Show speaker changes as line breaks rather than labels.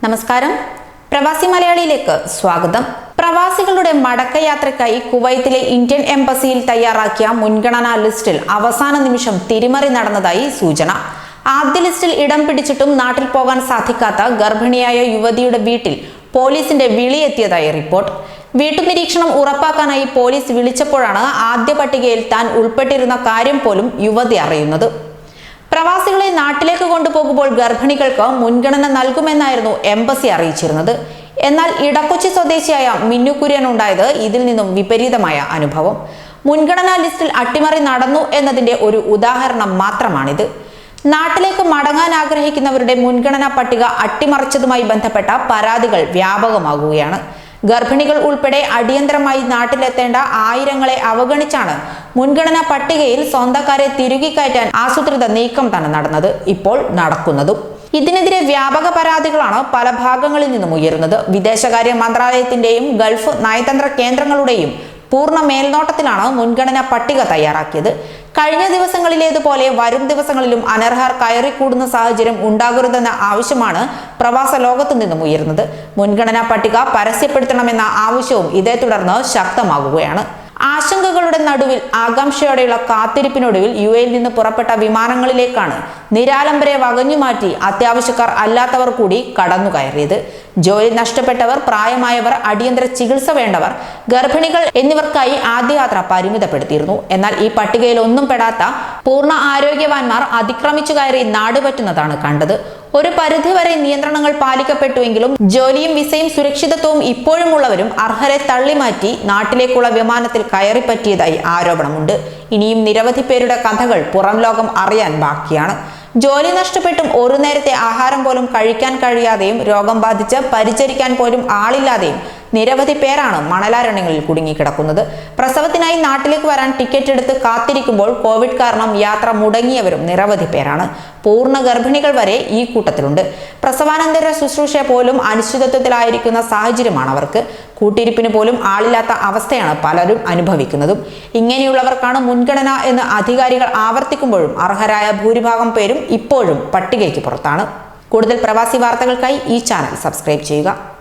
നമസ്കാരം. പ്രവാസി മലയാളിയിലേക്ക് സ്വാഗതം. പ്രവാസികളുടെ മടക്കയാത്രയ്ക്കായി കുവൈത്തിലെ ഇന്ത്യൻ എംബസിയിൽ തയ്യാറാക്കിയ മുൻഗണനാ ലിസ്റ്റിൽ അവസാന നിമിഷം തിരിമറി നടന്നതായി സൂചന. ആദ്യ ലിസ്റ്റിൽ ഇടം പിടിച്ചിട്ടും നാട്ടിൽ പോകാൻ സാധിക്കാത്ത ഗർഭിണിയായ യുവതിയുടെ വീട്ടിൽ പോലീസിന്റെ വിളിയെത്തിയതായി റിപ്പോർട്ട്. വീട്ടുനിരീക്ഷണം ഉറപ്പാക്കാനായി പോലീസ് വിളിച്ചപ്പോഴാണ് ആദ്യ പട്ടികയിൽ താൻ ഉൾപ്പെട്ടിരുന്ന കാര്യം പോലും യുവതി അറിയുന്നത്. പ്രവാസികളെ നാട്ടിലേക്ക് കൊണ്ടുപോകുമ്പോൾ ഗർഭിണികൾക്ക് മുൻഗണന നൽകുമെന്നായിരുന്നു എംബസി അറിയിച്ചിരുന്നത്. എന്നാൽ ഇടക്കൊച്ചി സ്വദേശിയായ മിന്നു ഉണ്ടായത് ഇതിൽ നിന്നും വിപരീതമായ അനുഭവം. മുൻഗണനാ ലിസ്റ്റിൽ അട്ടിമറി നടന്നു എന്നതിന്റെ ഒരു ഉദാഹരണം മാത്രമാണിത്. നാട്ടിലേക്ക് മടങ്ങാൻ ആഗ്രഹിക്കുന്നവരുടെ മുൻഗണനാ പട്ടിക അട്ടിമറിച്ചതുമായി ബന്ധപ്പെട്ട പരാതികൾ വ്യാപകമാകുകയാണ്. ഗർഭിണികൾ ഉൾപ്പെടെ അടിയന്തരമായി നാട്ടിലെത്തേണ്ട ആയിരങ്ങളെ അവഗണിച്ചാണ് മുൻഗണനാ പട്ടികയിൽ സ്വന്തക്കാരെ തിരുകി കയറ്റാൻ ആസൂത്രിത നീക്കം തന്നെ നടന്നത് ഇപ്പോൾ നടക്കുന്നതും. ഇതിനെതിരെ വ്യാപക പരാതികളാണ് പല ഭാഗങ്ങളിൽ നിന്നും ഉയരുന്നത്. വിദേശകാര്യ മന്ത്രാലയത്തിന്റെയും ഗൾഫ് നയതന്ത്ര കേന്ദ്രങ്ങളുടെയും പൂർണ മേൽനോട്ടത്തിലാണ് മുൻഗണനാ പട്ടിക തയ്യാറാക്കിയത്. കഴിഞ്ഞ ദിവസങ്ങളിലേതുപോലെ വരും ദിവസങ്ങളിലും അനർഹർ കയറിക്കൂടുന്ന സാഹചര്യം ഉണ്ടാകരുതെന്ന ആവശ്യമാണ് പ്രവാസ ലോകത്തു നിന്നും ഉയരുന്നത്. മുൻഗണനാ പട്ടിക പരസ്യപ്പെടുത്തണമെന്ന ആവശ്യവും ഇതേ തുടർന്ന് ശക്തമാകുകയാണ്. ആശങ്കകളുടെ നടുവിൽ ആകാംക്ഷയോടെയുള്ള കാത്തിരിപ്പിനൊടുവിൽ യു എയിൽ നിന്ന് പുറപ്പെട്ട വിമാനങ്ങളിലേക്കാണ് നിരാലംബരെ വകഞ്ഞുമാറ്റി അത്യാവശ്യക്കാർ അല്ലാത്തവർ കൂടി കടന്നു കയറിയത് ജോലി നഷ്ടപ്പെട്ടവർ പ്രായമായവർ അടിയന്തര ചികിത്സ വേണ്ടവർ ഗർഭിണികൾ എന്നിവർക്കായി ആദ്യയാത്ര പരിമിതപ്പെടുത്തിയിരുന്നു. എന്നാൽ ഈ പട്ടികയിൽ ഒന്നും പെടാത്ത പൂർണ ആരോഗ്യവാന്മാർ അതിക്രമിച്ചു കയറി നാടുപറ്റുന്നതാണ് കണ്ടത്. ഒരു പരിധിവരെ നിയന്ത്രണങ്ങൾ പാലിക്കപ്പെട്ടുവെങ്കിലും ജോലിയും വിസയും സുരക്ഷിതത്വവും ഇപ്പോഴുമുള്ളവരും അർഹരെ തള്ളിമാറ്റി നാട്ടിലേക്കുള്ള വിമാനത്തിൽ കയറിപ്പറ്റിയതായി ആരോപണമുണ്ട്. ഇനിയും നിരവധി പേരുടെ കഥകൾ പുറം ലോകം അറിയാൻ ബാക്കിയാണ്. ജോലി നഷ്ടപ്പെട്ടും ഒരു നേരത്തെ ആഹാരം പോലും കഴിക്കാൻ കഴിയാതെയും രോഗം ബാധിച്ച് പരിചരിക്കാൻ പോലും ആളില്ലാതെയും നിരവധി പേരാണ് മണലാരണ്യങ്ങളിൽ കുടുങ്ങിക്കിടക്കുന്നത്. പ്രസവത്തിനായി നാട്ടിലേക്ക് വരാൻ ടിക്കറ്റ് എടുത്ത് കാത്തിരിക്കുമ്പോൾ കോവിഡ് കാരണം യാത്ര മുടങ്ങിയവരും നിരവധി പേരാണ്. പൂർണ ഗർഭിണികൾ വരെ ഈ കൂട്ടത്തിലുണ്ട്. പ്രസവാനന്തര ശുശ്രൂഷ പോലും അനിശ്ചിതത്വത്തിലായിരിക്കുന്ന സാഹചര്യമാണ് അവർക്ക്. കൂട്ടിരിപ്പിന് പോലും ആളില്ലാത്ത അവസ്ഥയാണ് പലരും അനുഭവിക്കുന്നതും. ഇങ്ങനെയുള്ളവർക്കാണ് മുൻഗണന എന്ന് അധികാരികൾ ആവർത്തിക്കുമ്പോഴും അർഹരായ ഭൂരിഭാഗം പേരും ഇപ്പോഴും പട്ടികയ്ക്ക് പുറത്താണ്. കൂടുതൽ പ്രവാസി വാർത്തകൾക്കായി ഈ ചാനൽ സബ്സ്ക്രൈബ് ചെയ്യുക.